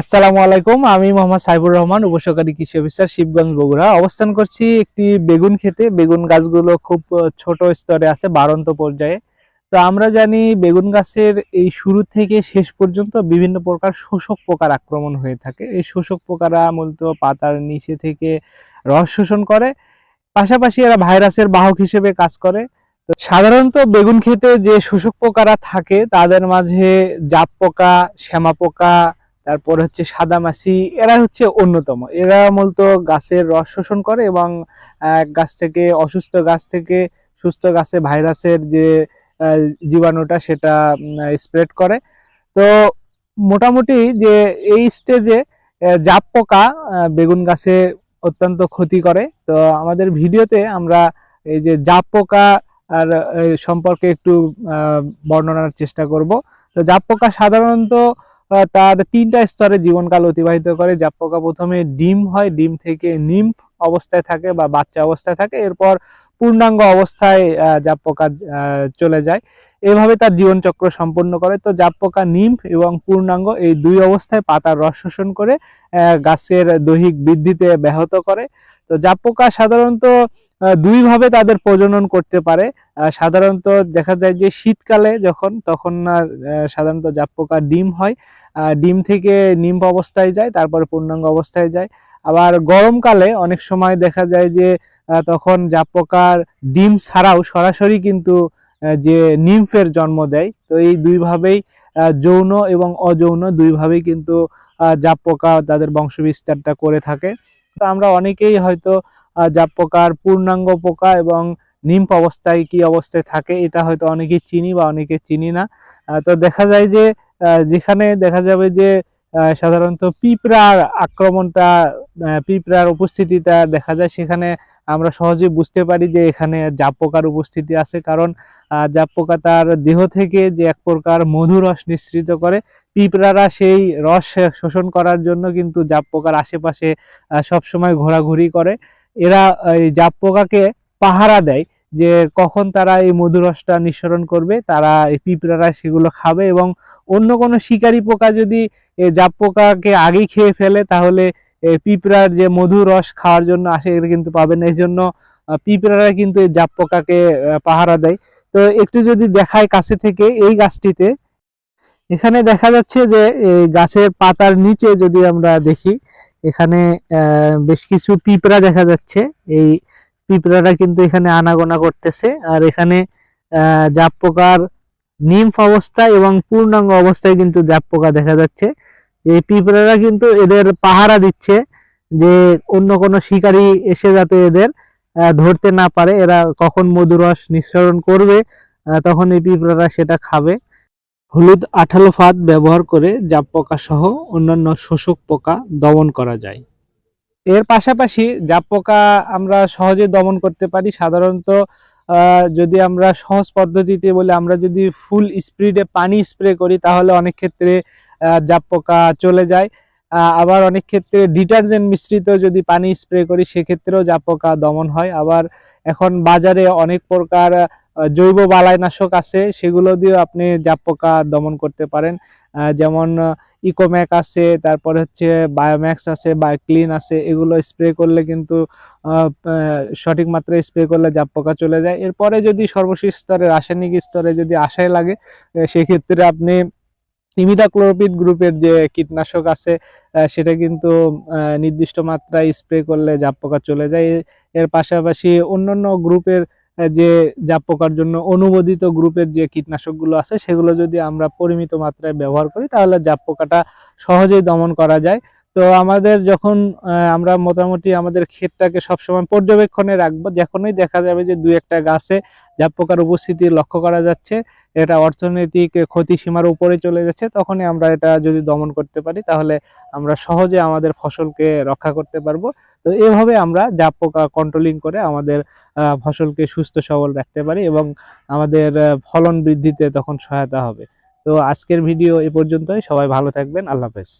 আসসালামু আলাইকুম, আমি মোহাম্মদ সাইবুর রহমান, উপসহকারী কৃষি অফিসার শিবগঞ্জ বগুড়া। অবস্থান করছি একটি বেগুন খেতে বেগুন গাছগুলো খুব ছোট স্তরে আছে, বাড়ন্ত পর্যায়ে। তো আমরা জানি বেগুন গাছের এই শুরু থেকে শেষ পর্যন্ত বিভিন্ন প্রকার শোষক পোকার আক্রমণ হয়ে থাকে। এই শোষক পোকারা মূলত পাতার নিচে থেকে রস শোষণ করে। পাশাপাশি এরা ভাইরাসের বাহক হিসেবে কাজ করে। সাধারণত বেগুন খেতে যে শোষক পোকারা থাকে, তাদের মাঝে জাপ পোকা, শ্যামা পোকা তারপর হচ্ছে সাদামাছি এরা হচ্ছে অন্যতম। এরা মূলত গাছের রস শোষণ করে এবং গাছ থেকে, অসুস্থ গাছ থেকে সুস্থ গাছে ভাইরাসের যে জীবাণুটা সেটা স্প্রেড করে। তো মোটামুটি যে এই স্টেজে জাপ পোকা বেগুন গাছে অত্যন্ত ক্ষতি করে। তো আমাদের ভিডিওতে আমরা এই যে জাপ পোকা আর সম্পর্কে একটু বর্ণনার চেষ্টা করব। তো জাপ পোকা সাধারণত তার তিনটা স্তরে জীবনকাল অতিবাহিত করে। জাপ পোকা প্রথমে ডিম হয়, ডিম থেকে নিম্ফ অবস্থায় থাকে বা বাচ্চা অবস্থায় থাকে। এরপর পূর্ণাঙ্গ অবস্থায় জাপ পোকা চলে যায়। এভাবে তার জীবনচক্র সম্পন্ন করে। তো জাপ পোকা নিম্ফ এবং পূর্ণাঙ্গ এই দুই অবস্থায় পাতার রস শোষণ করে গাছের দৈহিক বৃদ্ধিতে ব্যাহত করে। তো জাপ পোকা সাধারণত দুইভাবে তাদের প্রজনন করতে পারে। সাধারণত দেখা যায় যে শীতকালে যখন, তখন সাধারণত জাপ পোকা ডিম হয়। ডিম থেকে নিম্ফ অবস্থায় যায়, তারপরে পূর্ণাঙ্গ অবস্থায় যায়। আবার গরমকালে অনেক সময় দেখা যায় যে তখন জাপ পোকার ডিম ছাড়াও সরাসরি কিন্তু যে নিম্ফের জন্ম দেয়। তো এই দুইভাবেই যৌন এবং অযৌন দুইভাবেই কিন্তু জাপ পোকা তাদের বংশবিস্তারটা করে থাকে। আমরা অনেকেই হয়তো জাপ পোকার পূর্ণাঙ্গ পোকা এবং নিম্ফ অবস্থায় কি অবস্থায় থাকে এটা হয়তো অনেকেই চিনি বা অনেকে চিনি না। তো দেখা যায় যে যেখানে দেখা যাবে যে সাধারণত পিঁপড়ার আক্রমণটা পিঁপড়ার উপস্থিতিটা দেখা যায়। সেখানে আমরা সহজে বুঝতে পারি যে এখানে জাপ পোকার উপস্থিতি আছে। কারণ জাপ পোকা তার দেহ থেকে যে এক প্রকার মধু রস নিঃসৃত করে পিঁপড়ারা সেই রস শোষণ করার জন্য কিন্তু জাপ পোকার আশেপাশে সবসময় ঘোরাঘুরি করে। এরা, এই জাপ পোকাকে পাহারা দেয় যে কখন তারা এই মধুরসটা নিঃসরণ করবে, তারা এই পিঁপড়ারা সেগুলো খাবে এবং অন্য কোনো শিকারী পোকা যদি জাপ পোকাকে আগেই খেয়ে ফেলে, তাহলে পিঁপড়ার যে মধু রস খাওয়ার জন্য আসে এটা কিন্তু পাবে না। এই জন্য পিঁপড়ারা কিন্তু এই জাপ পোকাকে পাহারা দেয়। তো একটু যদি দেখায় কাছে থেকে, এই গাছটিতে এখানে দেখা যাচ্ছে যে এই গাছের পাতার নিচে যদি আমরা দেখি, এখানে বেশ কিছু পিঁপড়া দেখা যাচ্ছে। এই পিঁপড়াটা কিন্তু এখানে আনাগোনা করতেছে। আর এখানে জাপ পোকার নিম্ফ অবস্থায় এবং পূর্ণাঙ্গ অবস্থায় কিন্তু জাপ পোকা দেখা যাচ্ছে। যে পিঁপড়ারা কিন্তু এদের পাহারা দিচ্ছে যে অন্য কোনো শিকারী এসে যাতে এদের ধরতে না পারে। এরা কখন মধুরস নিঃসরণ করবে তখন এই পিঁপড়ারা সেটা খাবে। হলুদ আঠালো ফাঁদ ব্যবহার করে জাপ পোকা সহ অন্যান্য শোষক পোকা দমন করা যায়। এর পাশাপাশি জাপ পোকা আমরা সহজে দমন করতে পারি। সাধারণত যদি আমরা সহজ পদ্ধতিতে বলে আমরা যদি ফুল স্পিডে পানি স্প্রে করি, তাহলে অনেক ক্ষেত্রে জাপ পোকা চলে যায়। আবার অনেক ক্ষেত্রে ডিটারজেন্ট মিশ্রিত যদি পানি স্প্রে করি, সেক্ষেত্রেও জাপ পোকা দমন হয়। আবার এখন বাজারে অনেক প্রকার জৈব বালাইনাশক আছে, সেগুলো দিয়ে আপনি জাপ পোকা দমন করতে পারেন। যেমন ইকোম্যাক আছে, তারপরে হচ্ছে বায়োম্যাক্স আছে, বায়োক্লিন আছে, এগুলো স্প্রে করলে কিন্তু সঠিক মাত্রায় স্প্রে করলে জাপ পোকা চলে যায়। এরপরে যদি সর্বশেষ স্তরে, রাসায়নিক স্তরে যদি আশায় লাগে সেক্ষেত্রে আপনি ইমিডাক্লোরোপিড গ্রুপের যে কীটনাশক আছে সেটা কিন্তু নির্দিষ্ট মাত্রায় স্প্রে করলে জাপ পোকা চলে যায়। এর পাশাপাশি অন্যান্য গ্রুপের যে জাপ পোকার জন্য অনুমোদিত গ্রুপের যে কীটনাশকগুলো আছে, সেগুলো যদি আমরা পরিমিত মাত্রায় ব্যবহার করি, তাহলে জাপ পোকাটা সহজেই দমন করা যায়। তো আমাদের যখন আমরা মোটামুটি আমাদের ক্ষেতটাকে সবসময় পর্যবেক্ষণে রাখব। যখনই দেখা যাবে যে দুই একটা গাছে জাপ পোকার উপস্থিতি লক্ষ্য করা যাচ্ছে, এটা অর্থনৈতিক ক্ষতি সীমার উপরে চলে যাচ্ছে, তখনই আমরা এটা যদি দমন করতে পারি, তাহলে আমরা সহজে আমাদের ফসলকে রক্ষা করতে পারব। তো এভাবে আমরা জাপ পোকা কন্ট্রোলিং করে আমাদের ফসলকে সুস্থ সবল রাখতে পারি এবং আমাদের ফলন বৃদ্ধিতে তখন সহায়তা হবে। তো আজকের ভিডিও এ পর্যন্তই। সবাই ভালো থাকবেন। আল্লাহ হাফেজ।